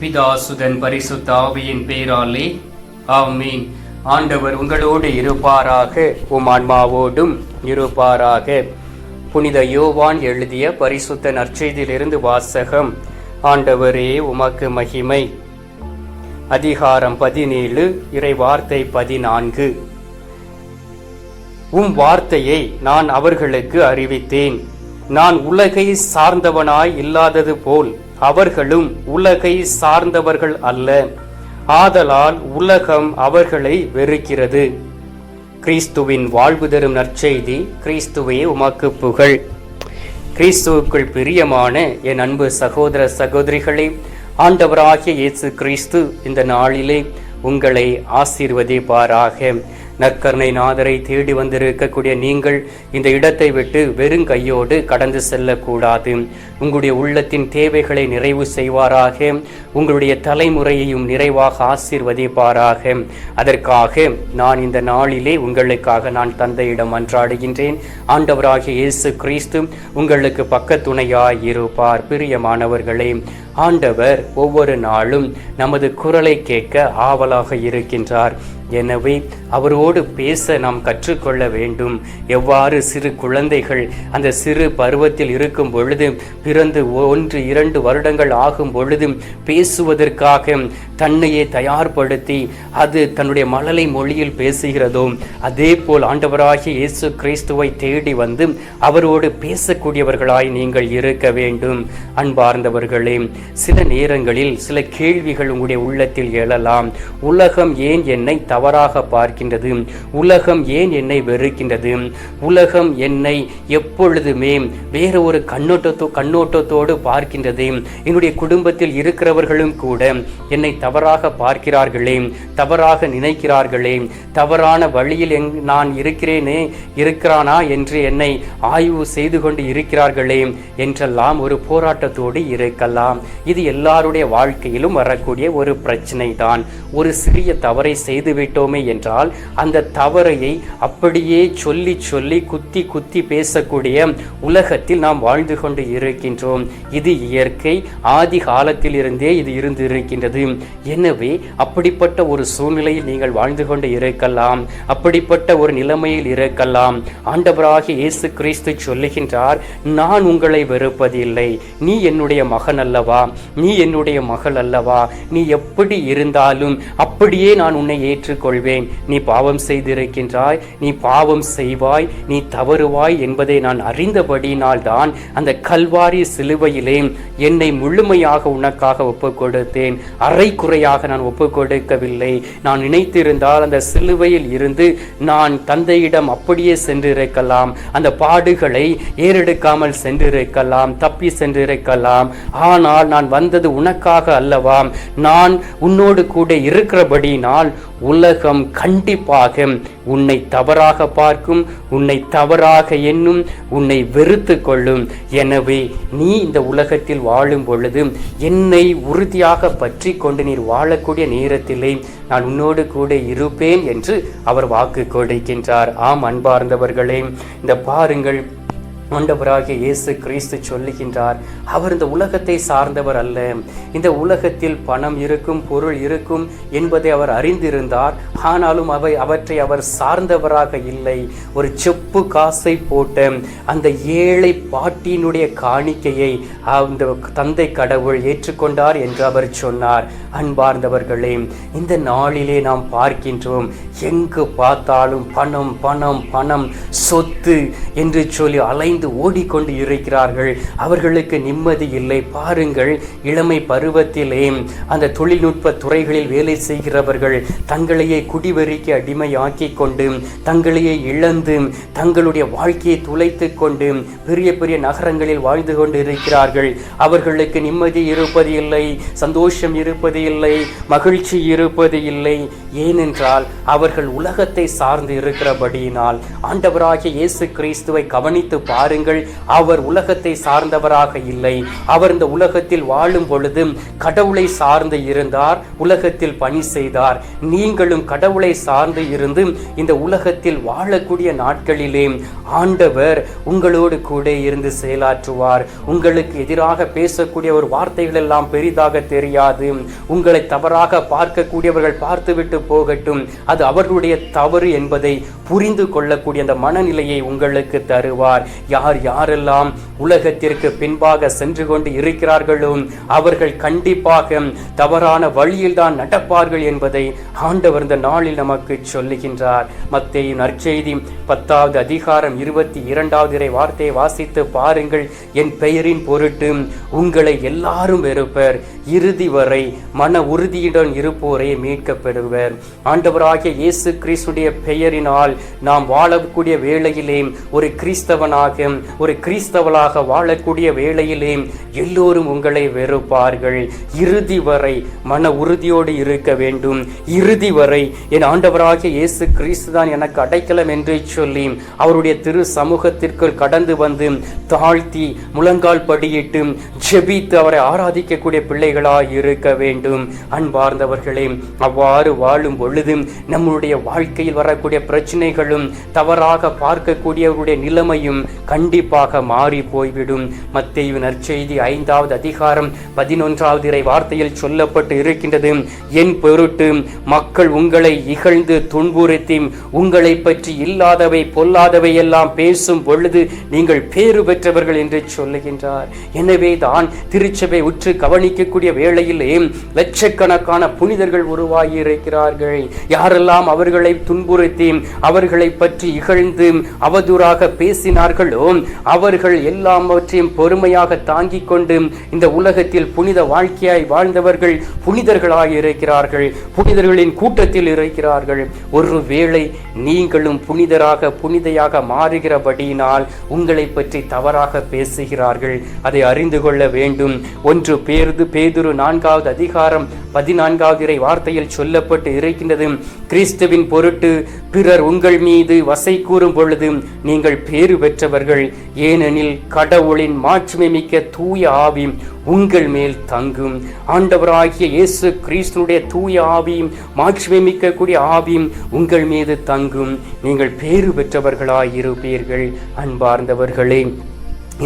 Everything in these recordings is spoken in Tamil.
பிதாசுதன் பரிசுத்த ஆவியின் பேராலே. ஆமீன். ஆண்டவர் உங்களோடு இருப்பாராக. உம் ஆன்மாவோடும் இருப்பாராக. புனித யோவான் எழுதிய பரிசுத்த நற்செய்தியிலிருந்து வாசகம். ஆண்டவரே உமக்கு மகிமை. அதிகாரம் பதினேழு இறை வார்த்தை பதினான்கு. உம் வார்த்தையை நான் அவர்களுக்கு அறிவித்தேன். நான் உலகை சார்ந்தவனாய் இல்லாதது போல் அவர்களும் உலகை சார்ந்தவர்கள் அல்ல. ஆதலால் உலகம் அவர்களை வெறுக்கிறது. கிறிஸ்துவின் வாழ்வு தரும் நற்செய்தி கிறிஸ்துவே உமக்கு புகழ். கிறிஸ்துவுக்குள் பிரியமான என் அன்பு சகோதர சகோதரிகளே ஆண்டவராகிய இயேசு கிறிஸ்து இந்த நாளிலே உங்களை ஆசீர்வதிப்பாராக. நற்கருணை நாதரை தேடி வந்திருக்கக்கூடிய நீங்கள் இந்த இடத்தை விட்டு வெறும் கையோடு கடந்து செல்லக்கூடாது. உங்களுடைய உள்ளத்தின் தேவைகளை நிறைவு செய்வாராக. உங்களுடைய தலைமுறையையும் நிறைவாக ஆசீர்வதிப்பாராக. அதற்காக நான் இந்த நாளிலே உங்களுக்காக நான் தந்தையிடம் அன்றாடுகின்றேன். ஆண்டவராகிய இயேசு கிறிஸ்து உங்களுக்கு பக்கத்துணையாய் இருப்பார். பிரியமானவர்களே ஆண்டவர் ஒவ்வொரு நாளும் நமது குரலை கேட்க ஆவலாக இருக்கின்றார். எனவே அவரோடு பேச நாம் கற்றுக்கொள்ள வேண்டும். எவ்வாறு சிறு குழந்தைகள் அந்த சிறு பருவத்தில் இருக்கும் பொழுது பிறந்து ஒன்று இரண்டு வருடங்கள் ஆகும் பொழுது பேசுவதற்காக தன்னையே தயார்படுத்தி அது தன்னுடைய மழலை மொழியில் பேசுகிறதோ அதே போல் ஆண்டவராகிய இயேசு கிறிஸ்துவை தேடி வந்து அவரோடு பேசக்கூடியவர்களாய் நீங்கள் இருக்க வேண்டும். அன்பார்ந்தவர்களே சில நேரங்களில் சில கேள்விகள் உங்களுடைய உள்ளத்தில் எழலாம். உலகம் ஏன் என்னை தவறாக பார்க்கின்றது. உலகம் ஏன் என்னை வெறுக்கின்றது? உலகம் என்னை எப்பொழுதுமே வேற ஒரு கண்ணோட்டத்தோ கண்ணோட்டத்தோடு பார்க்கின்றது. என்னுடைய குடும்பத்தில் இருக்கிறவர்களும் கூட என்னை தவறாக பார்க்கிறார்களே தவறாக நினைக்கிறார்களே தவறான வழியில் நான் இருக்கிறேனே இருக்கிறானா என்று என்னை ஆய்வு செய்து கொண்டு இருக்கிறார்களே என்றெல்லாம் ஒரு போராட்டத்தோடு இருக்கலாம். இது எல்லாருடைய வாழ்க்கையிலும் வரக்கூடிய ஒரு பிரச்சனை தான் ஒரு சிறிய தவறை செய்துவிட்டு விட்டோமே என்றால் அந்த தவறையை அப்படியே சொல்லி சொல்லி குத்தி குத்தி பேசக்கூடிய உலகத்தில் நாம் வாழ்ந்து கொண்டு இருக்கின்றோம். இது இயற்கை ஆதி காலத்தில் இருந்தே இது இருந்து இருக்கின்றது எனவே அப்படிப்பட்ட ஒரு சூழ்நிலையில் நீங்கள் வாழ்ந்து கொண்டு இருக்கலாம். அப்படிப்பட்ட ஒரு நிலைமையில் இருக்கலாம். ஆண்டவராக இயேசு கிறிஸ்து சொல்லுகின்றார் நான் உங்களை வெறுப்பதில்லை. நீ என்னுடைய மகன் அல்லவா? நீ என்னுடைய மகள் அல்லவா? நீ எப்படி இருந்தாலும் அப்படியே நான் உன்னை ஏற்று கொள்வேன் நீ பாவம் செய்திருக்கின்றாய் நீ பாவம் செய்வாய் நீ தவறுவாய் என்பதை நான் அறிந்தபடியினால் தான் அந்த கல்வாரி சிலுவையிலே என்னை முழுமையாக உனக்காக ஒப்பு கொடுத்தேன் அரை குறையாக நான் ஒப்பு கொடுக்கவில்லை நான் நினைத்திருந்தால் அந்த சிலுவையில் இருந்து நான் தந்தையிடம் அப்படியே சென்றிருக்கலாம். அந்த பாடுகளை ஏறெடுக்காமல் சென்றிருக்கலாம் தப்பி சென்றிருக்கலாம். ஆனால் நான் வந்தது உனக்காக அல்லவாம் நான் உன்னோடு கூட இருக்கிறபடினால் உலகம் கண்டிப்பாக உன்னை தவறாக பார்க்கும் உன்னை தவறாக எண்ணும் உன்னை வெறுத்து கொள்ளும். எனவே நீ இந்த உலகத்தில் வாழும் பொழுது என்னை உறுதியாக பற்றி கொண்டு நீர் வாழக்கூடிய நேரத்திலே நான் உன்னோடு கூட இருப்பேன் என்று அவர் வாக்கு கொடுக்கின்றார். ஆம் அன்பார்ந்தவர்களே இந்த பாருங்கள் ஆண்டவராகிய இயேசு கிறிஸ்து சொல்லுகின்றார் அவர் இந்த உலகத்தை சார்ந்தவர் அல்ல. இந்த உலகத்தில் பணம் இருக்கும் பொருள் இருக்கும் என்பதை அவர் அறிந்திருந்தார். ஆனாலும் அவை அவற்றை அவர் சார்ந்தவராக இல்லை. ஒரு செப்பு காசை போட்ட அந்த ஏழை பாட்டியினுடைய காணிக்கையை அந்த தந்தை கடவுள் ஏற்றுக்கொண்டார் என்று அவர் சொன்னார். அன்பார்ந்தவர்களே இந்த நாளிலே நாம் பார்க்கின்றோம் எங்கு பார்த்தாலும் பணம் பணம் பணம் சொத்து என்று சொல்லி அலைந்து ஓடிக்கொண்டு இருக்கிறார்கள். அவர்களுக்கு நிம்மதி இல்லை. பாருங்கள் இளமை பருவத்திலே அந்த தொழில்நுட்ப துறைகளில் வேலை செய்கிறவர்கள் தங்களையே குடிவெறிக்கு அடிமையாக்கி கொண்டு தங்களையே இழந்து தங்களுடைய வாழ்க்கையை துளைத்து கொண்டு பெரிய பெரிய நகரங்களில் வாழ்ந்து கொண்டு இருக்கிறார்கள் அவர்களுக்கு நிம்மதி இருப்பது இல்லை சந்தோஷம் இருப்பது இல்லை மகிழ்ச்சி இருப்பது இல்லை. ஏனென்றால் அவர்கள் உலகத்தை சார்ந்து இருக்கிறபடியினால் ஆண்டவராகிய இயேசு கிறிஸ்துவை கவனித்து பார் பாருங்கள் அவர் உலகத்தை சார்ந்தவராக இல்லை. அவர் இந்த உலகத்தில் வாழும் பொழுது கடவுளை சார்ந்து இருந்தார் உலகத்தில் பணி செய்தார். நீங்களும் கடவுளை சார்ந்து இருந்து இந்த உலகத்தில் வாழக்கூடிய நாட்களிலே ஆண்டவர் உங்களோடு கூட இருந்து செயலாற்றுவார். உங்களுக்கு எதிராக பேசக்கூடிய ஒரு வார்த்தைகள் எல்லாம் பெரிதாக தெரியாது. உங்களை தவறாக பார்க்கக்கூடியவர்கள் பார்த்துவிட்டு போகட்டும். அது அவர்களுடைய தவறு என்பதை புரிந்து கொள்ளக்கூடிய அந்த மனநிலையை உங்களுக்கு தருவார். யார் யாரெல்லாம் உலகத்திற்கு பின்பாக சென்று கொண்டு இருக்கிறார்களோ அவர்கள் கண்டிப்பாக தவறான வழியில் தான் நடப்பார்கள் என்பதை ஆண்டவர் இந்த நாளில் நமக்கு சொல்லுகின்றார். மத்தேயின் நற்செய்தி பத்தாவது அதிகாரம் இருபத்தி இரண்டாவது இறை வார்த்தையை வாசித்து பாருங்கள். என் பெயரின் பொருட்டு உங்களை எல்லாரும் வெறுப்பர். இறுதி வரை மன உறுதியுடன் இருப்போரே மீட்கப்படுவர். ஆண்டவராகிய இயேசு கிறிஸ்துடைய பெயரினால் நாம் வாழக்கூடிய வேளையிலே ஒரு கிறிஸ்தவனாக ஒரு கிறிஸ்தவளாக வாழக்கூடிய வேளையிலே எல்லோரும் உங்களை வெறுப்பார்கள். இறுதி வரை மன உறுதியோடு இருக்க வேண்டும். இறுதி வரை என் ஆண்டவராகிய இயேசு கிறிஸ்து தான் எனக்கு அடைக்கலம் என்று சொல்லி அவருடைய திரு சமூகத்திற்குள் கடந்து வந்து தாழ்த்தி முழங்கால் படியிட்டு ஜெபித்து அவரை ஆராதிக்கக்கூடிய பிள்ளைகளாக இருக்க வேண்டும். அன்பார்ந்தவர்களே அவ்வாறு வாழும் பொழுது நம்முடைய வாழ்க்கையில் வரக்கூடிய பிரச்சனைகளும் தவறாக பார்க்கக்கூடியவருடைய நிலைமையும் கண்டிப்பாக மாறி போய்விடும். மத்தேயு நற்செய்தி ஐந்தாவது அதிகாரம் பதினொன்றாவது இறை வார்த்தையில் சொல்லப்பட்டு இருக்கின்றது. என் பொருட்டு மக்கள் உங்களை இகழ்ந்து துன்புறுத்தி உங்களை பற்றி இல்லாதவை பொல்லாதவை எல்லாம் பேசும் பொழுது நீங்கள் பேறு பெற்றவர்கள் என்று சொல்லுகின்றார். எனவே தான் திருச்சபை உற்று கவனிக்கக்கூடிய வேளையிலே லட்சக்கணக்கான புனிதர்கள் உருவாகி இருக்கிறார்கள் யாரெல்லாம் அவர்களை துன்புறுத்தி அவர்களை பற்றி இகழ்ந்து அவதூறாக பேசினார்களோ அவர்கள் எல்லாவற்றையும் பொறுமையாக தாங்கிக் கொண்டு இந்த உலகத்தில் புனித வாழ்க்கையாய் வாழ்ந்தவர்கள் புனிதர்களாய் இருக்கிறார்கள். புனிதர்களின் கூட்டத்தில் இருக்கிறார்கள். ஒருவேளை நீங்களும் புனிதராக புனிதையாக மாறுகிறபடியினால் உங்களை பற்றி தவறாக பேசுகிறார்கள். அதை அறிந்து கொள்ள வேண்டும். ஒன்று பேருது பேதுரு நான்காவது அதிகாரம் பதினான்காவது இறை வார்த்தையில் சொல்லப்பட்டு இருக்கின்றது. கிறிஸ்துவின் பொருட்டு பிறர் உங்கள் மீது வசை கூறும் பொழுது நீங்கள் பேறு பெற்றவர்கள் ஏனெனில் கடவுளின் மாட்சிமை மிக்க தூய ஆவி உங்கள் மேல் தங்கும். ஆண்டவராகிய இயேசு கிறிஸ்தனுடைய தூய ஆவியும் மாட்சிமை மிக்கக்கூடிய ஆவியும் உங்கள் மீது தங்கும். நீங்கள் பேறு பெற்றவர்களாய் இருப்பீர்கள் அன்பார்ந்தவர்களே.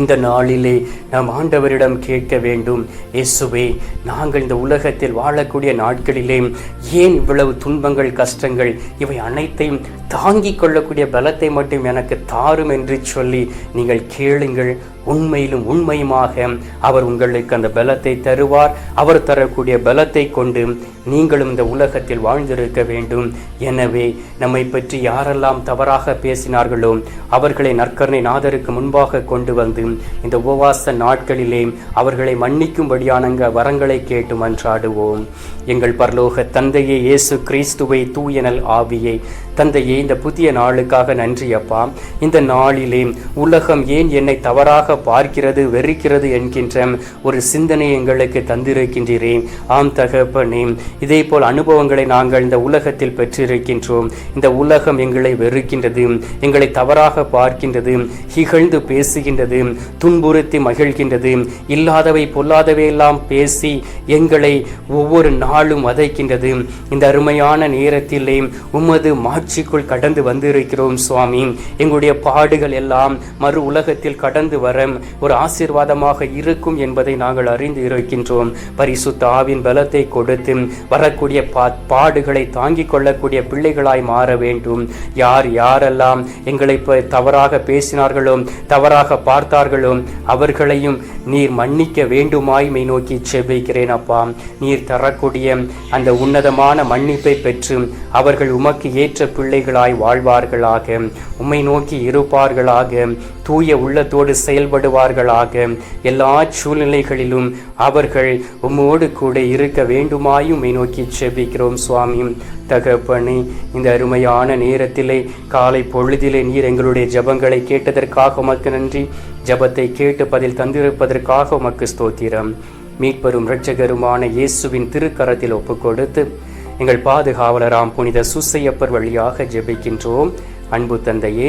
இந்த நாளிலே நாம் ஆண்டவரிடம் கேட்க வேண்டும். இயேசுவே நாங்கள் இந்த உலகத்தில் வாழக்கூடிய நாட்களிலே ஏன் இவ்வளவு துன்பங்கள் கஷ்டங்கள் இவை அனைத்தையும் தாங்கிக் கொள்ளக்கூடிய பலத்தை மட்டும் எனக்கு தாரும் என்று சொல்லி நீங்கள் கேளுங்கள். உண்மையிலும் உண்மையுமாக அவர் உங்களுக்கு அந்த பலத்தை தருவார். அவர் தரக்கூடிய பலத்தை கொண்டு நீங்களும் இந்த உலகத்தில் வாழ்ந்திருக்க வேண்டும். எனவே நம்மை பற்றி யாரெல்லாம் தவறாக பேசினார்களோ அவர்களை நற்கரணை நாதருக்கு முன்பாக கொண்டு வந்து இந்த உபவாச நாட்களிலே அவர்களை மன்னிக்கும்படியானங்க வரங்களை கேட்டு மன்றாடுவோம். எங்கள் பரலோக தந்தையே இயேசு கிறிஸ்துவை தூயனல் ஆவியை. தந்தையே இந்த புதிய நாளுக்காக நன்றி அப்பா இந்த நாளிலே உலகம் ஏன் என்னை தவறாக பார்க்கிறது வெறுக்கிறது என்கின்ற ஒரு சிந்தனை எங்களுக்கு தந்திருக்கின்றேன் ஆம் தகப்பனே இதே போல் அனுபவங்களை நாங்கள் இந்த உலகத்தில் பெற்றிருக்கின்றோம். இந்த உலகம் எங்களை வெறுக்கின்றது எங்களை தவறாக பார்க்கின்றது இகழ்ந்து பேசுகின்றது துன்புறுத்தி மகிழ்கின்றது. இல்லாதவை பொல்லாதவையெல்லாம் பேசி எங்களை ஒவ்வொரு நாளும் வதைக்கின்றது. இந்த அருமையான நேரத்திலே உமது மாட்சிக்குள் கடந்து வந்திருக்கிறோம் சுவாமி. எங்களுடைய பாடுகள் எல்லாம் மறு உலகத்தில் கடந்து வர ஒரு ஆசீர்வாதமாக இருக்கும் என்பதை நாங்கள் அறிந்து இருக்கின்றோம். பரிசுத்த ஆவின் பலத்தை கொடுத்து வரக்கூடிய பாடுகளை தாங்கிக் கொள்ளக்கூடிய பிள்ளைகளாய் மாற வேண்டும். யார் யாரெல்லாம் எங்களை தவறாக பேசினார்களோ தவறாக பார்த்தார்களோ அவர்களையும் நீர் மன்னிக்க வேண்டுமாய் மெய் நோக்கி செபிக்கிறேன் அப்பா. நீர் தரக்கூடிய அந்த உன்னதமான மன்னிப்பை பெற்று அவர்கள் உமக்கு ஏற்ற பிள்ளைகளாய் வாழ்வார்களாக. உம்மை நோக்கி இருப்பார்களாக. தூய உள்ளத்தோடு செயல்படுவார்களாக. எல்லா சூழ்நிலைகளிலும் அவர்கள் உம்மோடு கூட இருக்க வேண்டுமாயும் நோக்கி செபிக்கிறோம் சுவாமி. தகப்பனே இந்த அருமையான நேரத்திலே காலை பொழுதிலே நீர் எங்களுடைய ஜெபங்களை கேட்டதற்காக உமக்கு நன்றி. ஜெபத்தை கேட்டு பதில் தந்திருப்பதற்காக உமக்கு ஸ்தோத்திரம். மீட்பெரும் இரட்சகருமான இயேசுவின் திருக்கரத்தில் ஒப்புக்கொடுத்து எங்கள் பாதுகாவலராம் புனித சுசையப்பர் வழியாக ஜெபிக்கின்றோம். அன்பு தந்தையே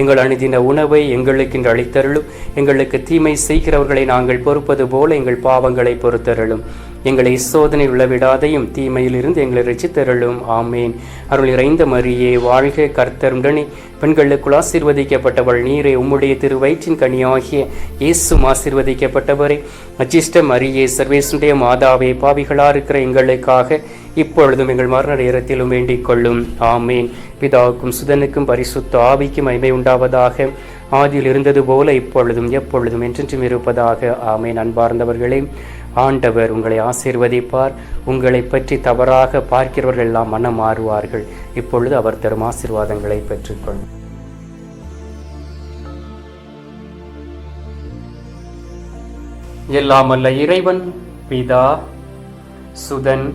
எங்கள் அணுதின உணவை எங்களுக்கு இன்று அளித்தருளும். எங்களுக்கு தீமை செய்கிறவர்களை நாங்கள் பொறுப்பது போல எங்கள் பாவங்களை பொறுத்தருளும். எங்களை சோதனை உள்ளவிடாதையும் தீமையிலிருந்து எங்களை ரசித்தருளும் ஆமேன். அருள் இறைந்த மரியே வாழ்க கர்த்தருடனே. பெண்களுக்குள் ஆசீர்வதிக்கப்பட்டவள் நீரே உம்முடைய திருவயிற்றின் கனியாகிய இயேசும் ஆசீர்வதிக்கப்பட்டவரே. அச்சிஷ்ட மரியே சர்வேசுடைய மாதாவே பாவிகளா இருக்கிற எங்களுக்காக இப்பொழுதும் எங்கள் மரண நேரத்திலும் வேண்டிக் கொள்ளும். ஆமேன். பிதாவுக்கும் சுதனுக்கும் பரிசுத்த ஆவிக்கும் மைமை உண்டாவதாக. ஆதியில் இருந்தது போல இப்பொழுதும் எப்பொழுதும் என்றென்றும் இருப்பதாக. ஆமேன். அன்பார்ந்தவர்களே ஆண்டவர் உங்களை ஆசீர்வதிப்பார். உங்களை பற்றி தவறாக பார்க்கிறவர்கள் எல்லாம் மனம் மாறுவார்கள். இப்பொழுது அவர் தரும் ஆசீர்வாதங்களை பெற்றுக்கொள்ளும் எல்லாமல்ல இறைவன் பிதா சுதன்